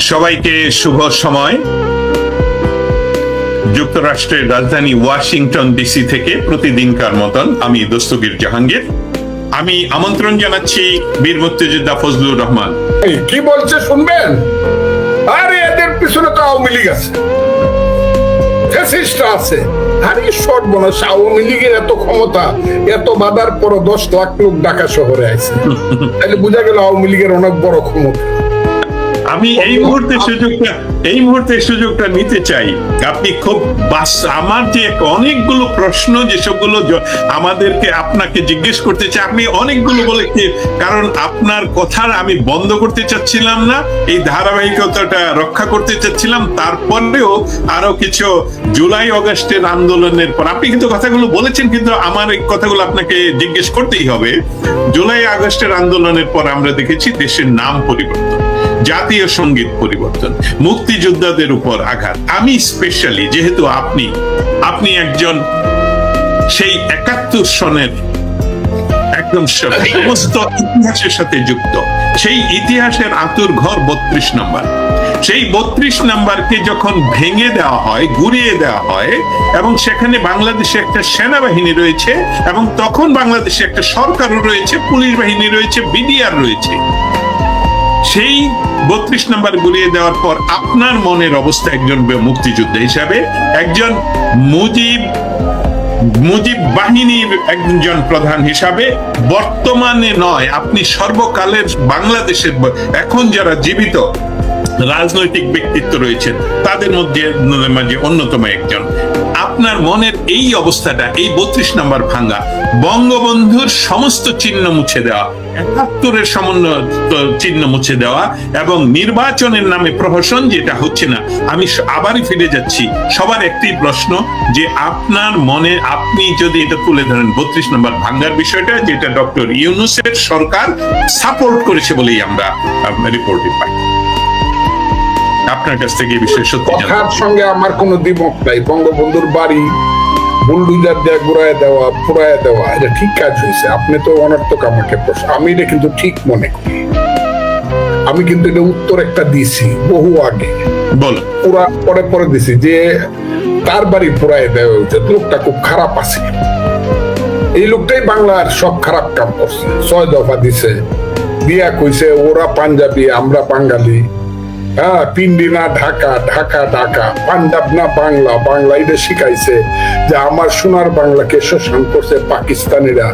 সবাইকে শুভ সময়। যুক্তরাষ্ট্রের রাজধানী ওয়াশিংটন ডিসি থেকে প্রতিদিনকার মতন আমি দস্তগীর জাহাঙ্গীর। আমি আমন্ত্রণ জানাচ্ছি বীর মুক্তিযোদ্ধা ফজলুর রহমান। কি বলছে শুনবেন? আরে, এদের পিছনে তো আওয়ামী লীগ আছে। ফ্যাসিস্টরা আছে। আরে আওয়ামী লীগের এত ক্ষমতা, এত বাধার পর দশ লাখ লোক ঢাকা শহরে আছে। তাহলে বোঝা গেল আওয়ামী লীগের অনেক বড় ক্ষমতা। আমি এই মুহূর্তে সুযোগটা এই মুহূর্তে সুযোগটা নিতে চাই। আপনি খুব বাস আমার যে অনেকগুলো প্রশ্ন যেসবগুলো আমাদেরকে আপনাকে জিজ্ঞেস করতে চাই আপনি অনেকগুলো বলে কারণ আপনার কথার আমি বন্ধ করতে চাচ্ছিলাম না এই ধারাবাহিকতাটা রক্ষা করতে চাচ্ছিলাম। তারপরেও আরও কিছু জুলাই অগস্টের আন্দোলনের পর আপনি কিন্তু কথাগুলো বলেছেন কিন্তু আমার এই কথাগুলো আপনাকে জিজ্ঞেস করতেই হবে। জুলাই আগস্টের আন্দোলনের পর আমরা দেখেছি দেশের নাম পরিবর্তন। জাতীয় সংগীত পরিবর্তন, মুক্তিযোদ্ধাদের উপর আঘাত। আমি স্পেশালি যেহেতু আপনি আপনি একজন সেই একাত্তর সনের একদম সমস্ত ইতিহাসের সাথে যুক্ত। সেই ইতিহাসের আতুর ঘর বত্রিশ নম্বর। সেই বত্রিশ নাম্বারকে যখন ভেঙে দেওয়া হয়, গুড়িয়ে দেওয়া হয়, এবং সেখানে বাংলাদেশে একটা সেনাবাহিনী রয়েছে, এবং তখন বাংলাদেশে একটা সরকারও রয়েছে, পুলিশ বাহিনী রয়েছে, বিডিআর রয়েছে। সেই বত্রিশ নাম্বার গুলিয়ে দেওয়ার পর আপনার মনের অবস্থা একজন মুক্তিযোদ্ধা হিসাবে, একজন মুজিব মুজিব বাহিনীর একজন প্রধান হিসাবে বর্তমানে নয়, আপনি সর্বকালের বাংলাদেশের এখন যারা জীবিত রাজনৈতিক ব্যক্তিত্ব রয়েছেন, তাদের মধ্যে অন্যতম একজন। আপনার মনের এই অবস্থাটা, এই বত্রিশ নম্বর ভাঙ্গা, বঙ্গবন্ধুর সমস্ত চিহ্ন মুছে দেওয়া, একাত্তরের সমন্বয় চিহ্ন মুছে দেওয়া এবং নির্বাচনের নামে প্রহসন যেটা হচ্ছে না, আমি আবারই ফিরে যাচ্ছি। সবার একটি প্রশ্ন যে আপনার মনে, আপনি যদি এটা তুলে ধরেন, বত্রিশ নম্বর ভাঙ্গার বিষয়টা, যেটা ডক্টর ইউনুসের সরকার সাপোর্ট করেছে বলেই আমরা রিপোর্টে পাই। আপনার কাছ থেকে বিষয়ে সত্যি কথার সঙ্গে আমার কোনো দ্বিমত নাই। বঙ্গবন্ধুর বাড়ি বুলডুজার দিয়ে ঘুরায় দেওয়া পুরায় দেওয়া এটা ঠিক কাজ হয়েছে আপনি তো অনর্থক আমাকে প্রশ্ন আমি এটা কিন্তু ঠিক মনে করি। আমি কিন্তু এটা উত্তর একটা দিছি বহু আগে। বলো। পুরা পরে পরে দিছি যে তার বাড়ি পুরায় দেওয়া হয়েছে। লোকটা খুব খারাপ আছে। এই লোকটাই বাংলার সব খারাপ কাম করছে। ছয় দফা দিছে। দিয়া কইছে ওরা পাঞ্জাবি আমরা বাঙালি। হ্যাঁ পিন্ডি না ঢাকা ঢাকা ঢাকা। পাঞ্জাব না বাংলা? বাংলা এটা শিখাইছে যে আমার সোনার বাংলাকে শোষণ করছে পাকিস্তানিরা।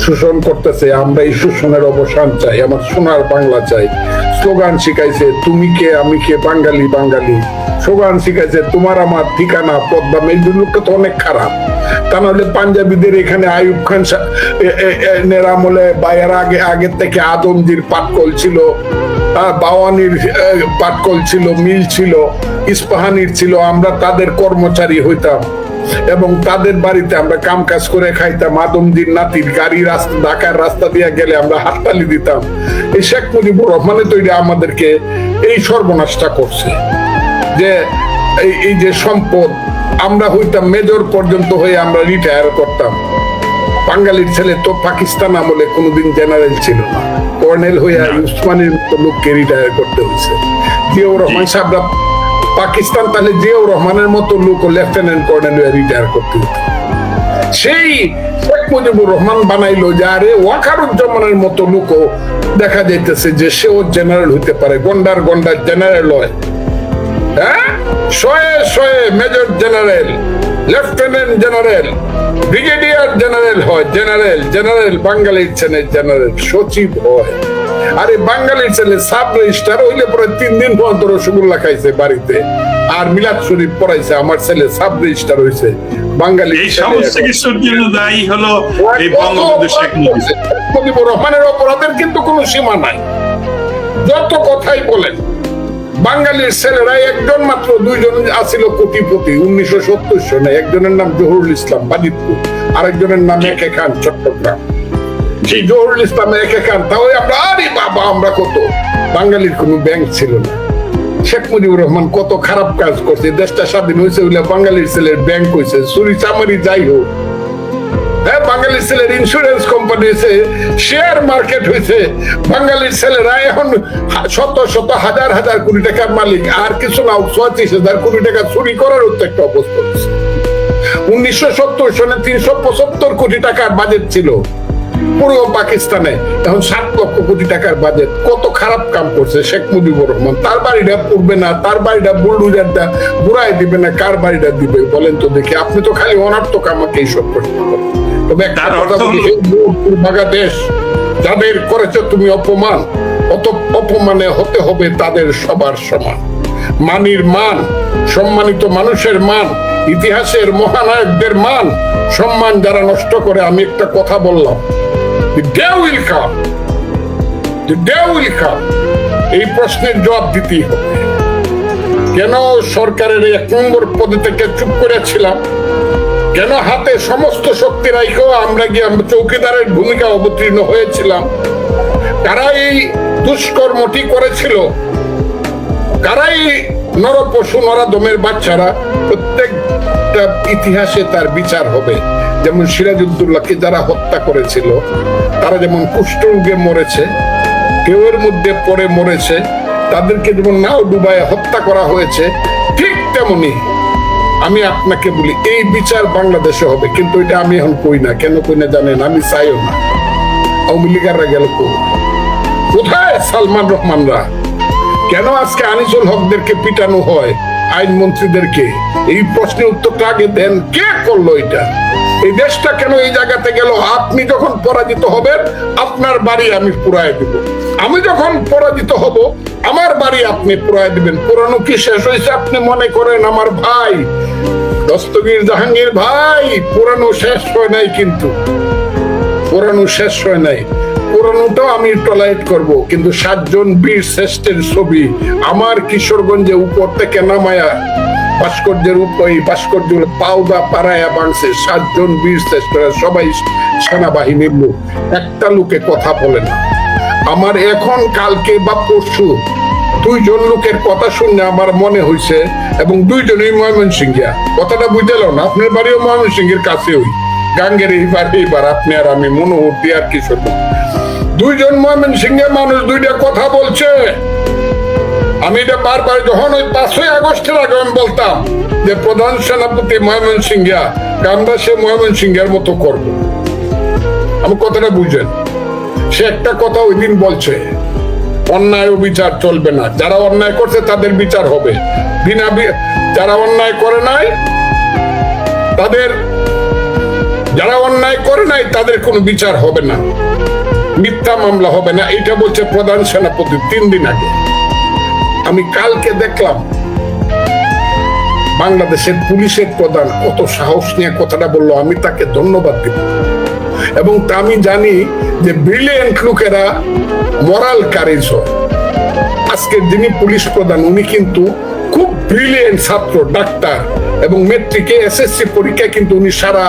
শোষণ করতেছে, আমরা এই শোষণের অবসান চাই, আমার সোনার বাংলা চাই। স্লোগান শিখাইছে, তুমি কে? আমি কে? বাঙালি বাঙালি। স্লোগান শিখাইছে, তোমার আমার ঠিকানা, পদ্মা মেজুর লোকটা তো অনেক খারাপ। তা নাহলে পাঞ্জাবিদের এখানে আয়ুব খান সা- এ- এ- এ- নের আমলে বা এর আগে, আগের থেকে আদমজির পাটকল ছিল। বাওয়ানির পাটকল ছিল, মিল ছিল, ইস্পাহানির ছিল, আমরা তাদের কর্মচারী হইতাম এবং তাদের বাড়িতে আমরা কাম কাজ করে খাইতাম। আদমজির নাতির গাড়ি রাস্তা, ঢাকার রাস্তা দিয়ে গেলে আমরা হাততালি দিতাম। এই শেখ মুজিবুর রহমানে তো আমাদেরকে এই সর্বনাশটা করছে। যে এই যে সম্পদ, আমরা হইতাম মেজর পর্যন্ত হয়ে আমরা রিটায়ার করতাম। বাঙালির ছেলে তো পাকিস্তান আমলে কোনোদিন জেনারেল ছিল না। কর্নেল হয়ে উসমানের মতো লোককে রিটায়ার করতে হয়েছে। জিয়াউর রহমান সাহেবরা পাকিস্তান তাহলে জিয়াউর রহমানের মতো লোক লেফটেন্যান্ট কর্নেল হয়ে রিটায়ার করতে হতো। সেই শেখ মুজিবুর রহমান বানাইলো যে আরে ওয়াকারুজ্জামানের মতো লোকও দেখা যাইতেছে যে সেও জেনারেল হইতে পারে গন্ডার গন্ডার জেনারেল হয়। হ্যাঁ? শয়ে শয়ে major general lieutenant general brigadier general হয় জেনারেল জেনারেল বাঙালির ছেলে জেনারেল সচিব হয় আরে বাঙালির ছেলে সাব রেজিস্টার হইলে পরে তিন দিন পর্যন্ত রসগোল্লা খাইছে বাড়িতে আর মিলাদ শরীফ পড়াইছে আমার ছেলে সাব রেজিস্টার হয়েছে বাঙালি এই সমস্ত কিছুর জন্য দায়ী হলো এই বঙ্গবন্ধু শেখ মুজিব মুজিবুর রহমানের অপরাধের কিন্তু কোনো সীমা নাই যত কথাই বলেন বাঙালির ছেলেরা একজন মাত্র দুইজন আছিল কোটিপতি, উনিশশো সত্তর সনে। একজনের নাম জহুরুল ইসলাম বাজিতপুর, আরেকজনের নাম একে খান চট্টগ্রাম। সেই জহুরুল ইসলাম একে খান তাও আমরা, আরে বাবা, আমরা কত? বাঙালির কোনো ব্যাংক ছিল না। শেখ মুজিবুর রহমান কত খারাপ কাজ করছে, দেশটা স্বাধীন হয়েছে বাঙালির ছেলের ব্যাংক হয়েছে চুরি চামারি যাই হোক। হ্যাঁ বাঙালি ছেলের ইন্স্যুরেন্স কোম্পানি হয়েছে শেয়ার মার্কেট হয়েছে। বাঙালির ছেলেরা এখন শত শত হাজার হাজার কোটি টাকার মালিক, আর কিছু না ছত্রিশ হাজার কোটি টাকা চুরি করার একটা অবস্থা উনিশশো সত্তর সনে তিনশো পঁচাত্তর কোটি টাকার বাজেট ছিল। পূর্ব পাকিস্তানে এখন সাত লক্ষ কোটি টাকার বাজেট কত খারাপ কাম করছে শেখ মুজিবুর রহমান। তার বাড়িটা পড়বে না তার বাড়িটা বুলডুজারটা বুড়াই দিবে না কার বাড়িটা দিবে? বলেন তো দেখি। আপনি তো খালি অনার্থক আমাকে এইসব প্রশ্ন করেন। তবে একটা কথা বলি দেশ যাদের করেছে তুমি অপমান অত অপমানে হতে হবে তাদের সবার সমান। মানির মান সম্মানিত মানুষের মান ইতিহাসের মহানায়কদের মান সম্মান যারা নষ্ট করে আমি একটা কথা বললাম। The day will come. The day will come. এই প্রশ্নের জবাব দিতেই হবে। কেন সরকারের এক নম্বর পদে থেকে চুপ করেছিলাম? কেন হাতে সমস্ত শক্তি রাইখেও আমরা গিয়ে চৌকিদারের ভূমিকা অবতীর্ণ হয়েছিলাম? কারা এই দুষ্কর্মটি করেছিল? কারাই নরপশু নরাদমের বাচ্চারা? প্রত্যেকটা ইতিহাসে তার বিচার হবে। যেমন সিরাজউদ্দৌলাকে যারা হত্যা করেছিল, তারা যেমন কুষ্ঠরোগে মরেছে কেউ এর মধ্যে পড়ে মরেছে, তাদেরকে যেমন নাও ডুবায় হত্যা করা হয়েছে, ঠিক তেমনি আমি আপনাকে বলি, এই বিচার বাংলাদেশে হবে, কিন্তু এটা আমি এখন কই না, কেন কই না জানেন, আমি চাইও না। আওয়ামী লীগাররা গেল? কোথায় সালমান রহমানরা? কেন আজকে আনিসুল হকদেরকে পিটানো হয়? আইন মন্ত্রীদেরকে এই প্রশ্নের উত্তরটা আগে দেন? কে করল এটা? এই দেশটা কেন এই জায়গাতে গেল? আপনি যখন পরাজিত হবেন, আপনার বাড়ি আমি পুরায় দিব। আমি যখন পরাজিত হব, আমার বাড়ি আপনি পুরায় দিবেন। পুরানো কি শেষ হয়েছে আপনি মনে করেন আমার ভাই? দস্তগীর জাহাঙ্গীর ভাই, পুরানো শেষ হয় নাই কিন্তু। পুরানো শেষ হয় নাই। পুরানোটাও আমি টলাইট করব কিন্তু সাতজন বীর শ্রেষ্ঠের ছবি আমার কিশোরগঞ্জে উপর থেকে নামায়া ভাস্কর্যের উপর ভাস্কর্য পাউদা পাড়ায়া বাংছে সাতজন বীর শ্রেষ্ঠরা, সবাই সেনাবাহিনীর লোক। একটা লোকে কথা বলে না। আমার এখন, কালকে বা পরশু দুইজন লোকের কথা শুনে আমার মনে হয়েছে এবং দুইজনই ময়মনসিংহিয়া। কথাটা বুঝালো না, আপনার বাড়িও ময়মনসিংহের কাছে ওই। গাঙ্গের এইবার এইবার আপনি আর আমি মনোহর দিয়ে আর কি দুইজন ময়মনসিংহের মানুষ দুইটা কথা বলছে। আমি এটা বারবার যখন ওই পাঁচই আগস্টের আগে আমি বলতাম যে প্রধান সেনাপতি ময়মনসিংহিয়া আমরা সে ময়মনসিংহের মতো করব। আমি কথাটা বুঝেন সে একটা কথা ওই দিন বলছে, অন্যায় ও বিচার চলবে না। যারা অন্যায় করছে তাদের বিচার হবে। বিনা যারা অন্যায় করে নাই, তাদের যারা অন্যায় করে নাই, তাদের কোনো বিচার হবে না। মিথ্যা মামলা হবে না এটা বলছে প্রধান সেনাপতি তিন দিন আগে। আমি কালকে দেখলাম, বাংলাদেশের পুলিশের প্রধান কত সাহস নিয়ে কথাটা বলল, আমি তাকে ধন্যবাদ দিব। এবং তা আমি জানি যে ব্রিলিয়েন্ট লোকেরা মরাল কারেজ হয়। আজকের যিনি পুলিশ প্রধান, উনি কিন্তু খুব ব্রিলিয়েন্ট ছাত্র, ডাক্তার এবং মেট্রিকে এসএসসি পরীক্ষায় কিন্তু উনি সারা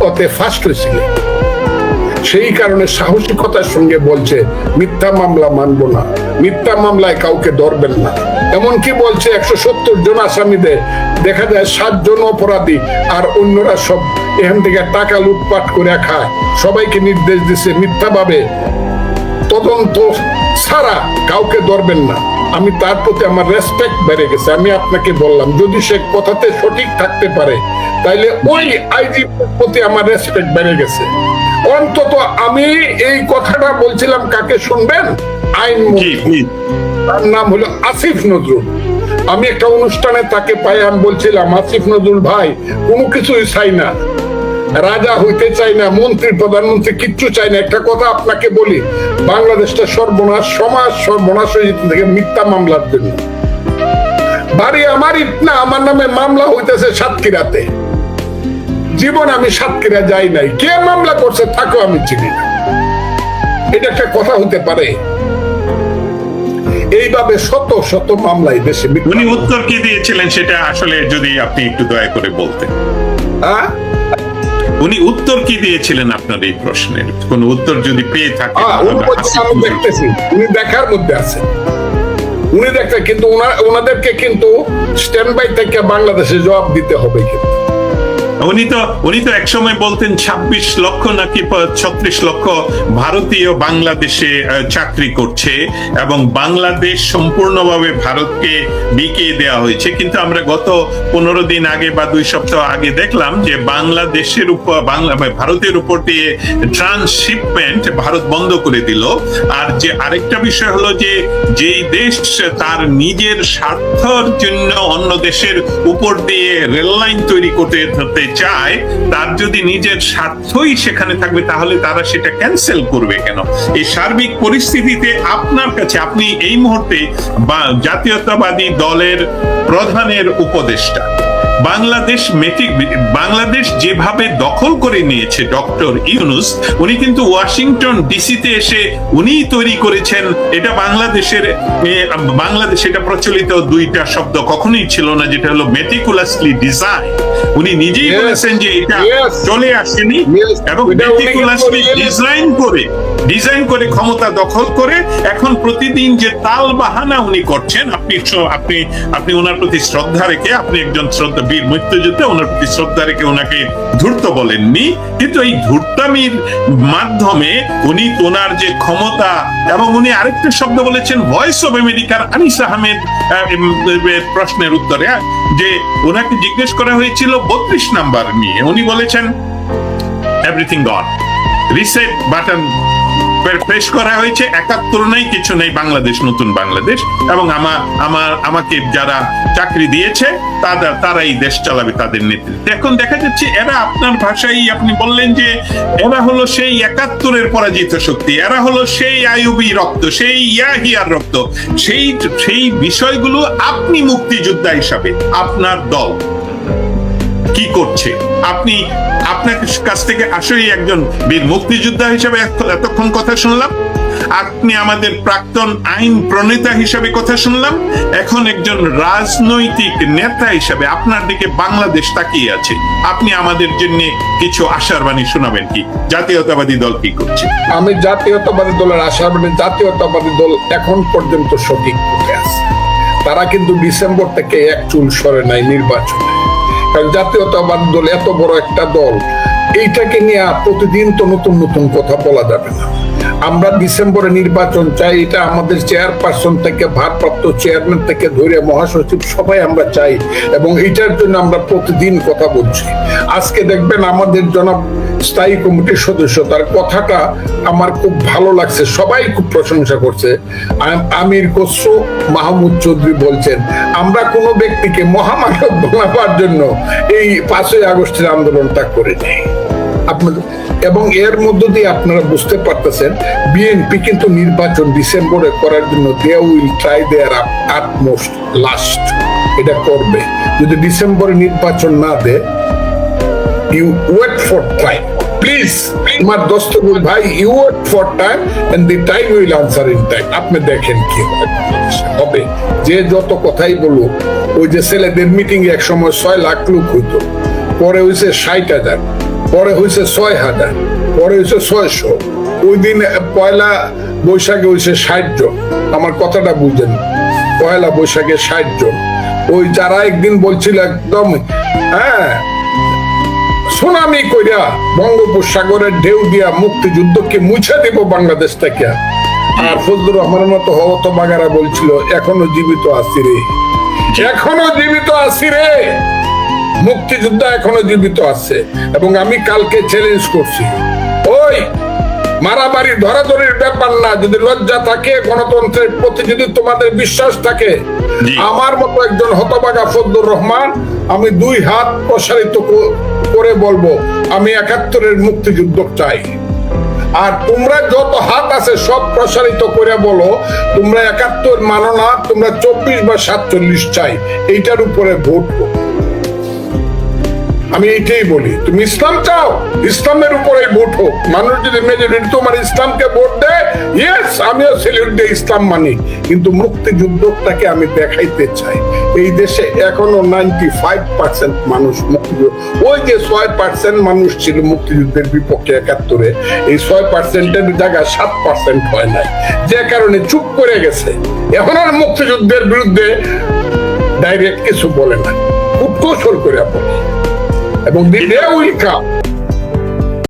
পথে ফার্স্ট হয়েছিলেন সেই কারণে সাহসিকতার সঙ্গে বলছে, মিথ্যা মামলা মানব না। মিথ্যা মামলায় কাউকে ধরবেন না। এমনকি বলছে, একশো সত্তর জন আসামিদের, দেখা যায় সাতজন অপরাধী আর অন্যরা সব এখান থেকে টাকা লুটপাট করে খায়। সবাইকে নির্দেশ দিছে, মিথ্যাভাবে তদন্ত ছাড়া কাউকে ধরবেন না। আমি তার প্রতি আমার রেসপেক্ট বেড়ে গেছে। আমি আপনাকে বললাম যদি সে কথাতে সঠিক থাকতে পারে তাইলে ওই আইজি প্রতি আমার রেসপেক্ট বেড়ে গেছে। অন্তত আমি এই কথাটা বলছিলাম কাকে শুনবেন? আইন তার নাম হলো আসিফ নজরুল। আমি একটা অনুষ্ঠানে তাকে পাই আমি বলছিলাম আসিফ নজরুল ভাই কোনো কিছুই চাই না। রাজা হইতে চাই না মন্ত্রী প্রধানমন্ত্রী কিচ্ছু চাই না। একটা কথা আপনাকে বলি বাংলাদেশটা সর্বনাশ সমাজ সর্বনাশ হয়ে যেতে থেকে মিথ্যা মামলার জন্য। বাড়ি আমারই না আমার নামে মামলা হইতেছে সাতক্ষীরাতে। জীবন আমি সাতক্ষীরা যাই নাই। কে মামলা করছে তাকেও আমি চিনি না। এটা একটা কথা হতে পারে। এইভাবে শত শত মামলায় দেশে উনি উত্তর কি দিয়েছিলেন সেটা আসলে যদি আপনি একটু দয়া করে বলতেন। হ্যাঁ? উনি উত্তর কি দিয়েছিলেন আপনার এই প্রশ্নের? কোন উত্তর যদি পেয়ে থাকেন দেখতেছি। উনি দেখার মধ্যে আছে। উনি দেখতে কিন্তু ওনাদেরকে কিন্তু স্ট্যান্ড বাই থেকে বাংলাদেশে জবাব দিতে হবে কিন্তু। উনি তো উনি তো একসময় বলতেন ছাব্বিশ লক্ষ নাকি ছত্রিশ লক্ষ ভারতীয় বাংলাদেশে চাকরি করছে এবং বাংলাদেশ সম্পূর্ণভাবে ভারতকে বিকিয়ে দেওয়া হয়েছে। কিন্তু আমরা গত পনেরো দিন আগে বা দুই সপ্তাহ আগে দেখলাম যে বাংলাদেশের উপর, বাংলা ভারতের উপর দিয়ে ট্রান্সশিপমেন্ট ভারত বন্ধ করে দিল। আর যে আরেকটা বিষয় হলো যে, যেই দেশ তার নিজের স্বার্থর জন্য অন্য দেশের উপর দিয়ে রেল লাইন তৈরি করতে চায়, তার যদি নিজের স্বার্থই সেখানে থাকবে, তাহলে তারা সেটা ক্যান্সেল করবে কেন? এই সার্বিক পরিস্থিতিতে আপনার কাছে, আপনি এই মুহূর্তে জাতীয়তাবাদী দলের প্রধানের উপদেষ্টা। বাংলাদেশ মেট্রিক বাংলাদেশ যেভাবে দখল করে নিয়েছে ডক্টর ইউনুস উনি কিন্তু ওয়াশিংটন ডিসিতে এসে উনিই তৈরি করেছেন। এটা বাংলাদেশের বাংলাদেশ এটা প্রচলিত দুইটা শব্দ কখনোই ছিল না যেটা হলো মেটিকুলাসলি ডিজাইন উনি নিজেই বলেছেন যে এটা চলে আসেনি এবং মেটিকুলাসলি ডিজাইন করে ডিজাইন করে ক্ষমতা দখল করে এখন প্রতিদিন যে তাল বাহানা উনি করছেন, আপনি আপনি আপনি ওনার প্রতি শ্রদ্ধা রেখে, আপনি একজন শ্রদ্ধা বীর মুক্তিযোদ্ধা ওনার প্রতি শ্রদ্ধা রেখে ওনাকে ধূর্ত বলেননি। কিন্তু এই ধূর্তামির মাধ্যমে উনি ওনার যে ক্ষমতা এবং উনি আরেকটা শব্দ বলেছেন ভয়েস অফ আমেরিকার আনিস আহমেদ প্রশ্নের উত্তরে যে ওনাকে জিজ্ঞেস করা হয়েছিল বত্রিশ নাম্বার নিয়ে। উনি বলেছেন everything gone reset button press করা হয়েছে। একাত্তর নেই কিছু নেই বাংলাদেশ, নতুন বাংলাদেশ। এবং আমার আমার, আমাকে যারা চাকরি দিয়েছে তারা তারাই দেশ চালাবে তাদের নেতৃত্বে। এখন দেখা যাচ্ছে এরা আপনার ভাষায় আপনি বললেন যে এরা হলো সেই একাত্তরের পরাজিত শক্তি, এরা হলো সেই আইউবি রক্ত, সেই ইয়াহিয়ার রক্ত। সেই সেই বিষয়গুলো আপনি মুক্তিযোদ্ধা হিসাবে, আপনার দল কি করছে? আপনি আপনার কাছ থেকে আসলেই একজন বীর মুক্তিযোদ্ধা হিসেবে এতক্ষণ কথা শুনলাম। আপনি আমাদের প্রাক্তন আইন প্রণেতা হিসেবে কথা শুনলাম। এখন একজন রাজনৈতিক নেতা হিসেবে আপনার দিকে বাংলাদেশ তাকিয়ে আছে। আপনি আমাদের জন্য কিছু আশার বাণী শোনাবেন কি? জাতীয়তাবাদী দল কি করছে? আমি জাতীয়তাবাদী দলের আশা মানে জাতীয়তাবাদী দল এখন পর্যন্ত সঠিক পথে আছে। তারা কিন্তু ডিসেম্বর থেকে এক চুল সরে নাই নির্বাচনে। জাতীয়তাবাদী দল এত বড় একটা দল। এইটাকে নিয়ে প্রতিদিন তো নতুন নতুন কথা বলা যাবে না। আমরা ডিসেম্বরে নির্বাচন চাই, এটা আমাদের চেয়ারপারসন থেকে, ভারপ্রাপ্ত চেয়ারম্যান থেকে ধরে মহাসচিব সবাই আমরা চাই, এবং এটার জন্য আমরা প্রতিদিন কথা বলছি। আজকে দেখবেন আমাদের জনাব স্থায়ী কমিটির সদস্য, তার কথাটা আমার খুব ভালো লাগছে, সবাই খুব প্রশংসা করছে। আমির খসরু, মাহমুদ চৌধুরী বলছেন, আমরা কোনো ব্যক্তিকে মহামানব বানাবার জন্য এই পাঁচই আগস্টের আন্দোলনটা করিনি আপনাদের। এবং এর মধ্য দিয়ে আপনারা বুঝতে পারতেছেন বিএনপি কিন্তু নির্বাচন ডিসেম্বরে করার জন্য they will try their utmost last এটা করবে। যদি ডিসেম্বরে নির্বাচন না দেয় you wait for time please দোস্তগুল ভাই you wait for time and the time will answer in time আপনি দেখেন কি হবে। যে যত কথাই বলুক, ওই যে ছেলেদের মিটিং এক সময় ছয় লাখ লোক হইতো, পরে হয়েছে ষাট হাজার। পরে হয়েছে ছয় হাজার, পরে হয়েছে ছয়শো। ওই দিন পয়লা বৈশাখে হয়েছে ষাট জন। আমার কথাটা বুঝেন, পয়লা বৈশাখে ষাট জন। ওই যারা একদিন বলছিল একদম হ্যাঁ সুনামি কইরা বঙ্গোপসাগরের ঢেউ দিয়া মুক্তিযুদ্ধকে মুছে দেব বাংলাদেশ থেকে। আর ফজলুর রহমানের মতো হত বাগারা বলছিল, এখনও জীবিত আছি রে। এখনও জীবিত আছি রে। মুক্তিযোদ্ধা এখনও জীবিত আছে এবং আমি কালকে চ্যালেঞ্জ করছি। ওই মারামারি ধরাধরির ব্যাপার না যদি লজ্জা থাকে গণতন্ত্রের প্রতি যদি তোমাদের বিশ্বাস থাকে আমার মতো একজন হতবাগা ফজলুর রহমান আমি দুই হাত প্রসারিত করে বলব আমি একাত্তরের মুক্তিযুদ্ধ চাই। আর তোমরা যত হাত আছে সব প্রসারিত করে বলো তোমরা একাত্তর মানো না তোমরা চব্বিশ বা সাতচল্লিশ চাই এইটার উপরে ভোট করো। আমি এইটাই বলি, তুমি ইসলাম চাও? ইসলামের উপরে ভোট হোক। মানুষ যদি মেজরিটি তোমার ইসলামকে ভোট দেয় ইয়েস আমিও সেলিউট দিয়ে ইসলাম মানি। কিন্তু মুক্তিযুদ্ধটাকে আমি দেখাইতে চাই। এই দেশে এখনও নাইনটি ফাইভ পার্সেন্ট মানুষ মুক্তিযুদ্ধ, ওই যে ছয় পার্সেন্ট মানুষ ছিল মুক্তিযুদ্ধের বিপক্ষে একাত্তরে, এই ছয় পার্সেন্টের জায়গায় সাত পার্সেন্ট হয় নাই। যে কারণে চুপ করে গেছে। এখন আর মুক্তিযুদ্ধের বিরুদ্ধে ডাইরেক্ট কিছু বলে না। খুব কৌশল করে বলে এবং দি ডে উইল কাম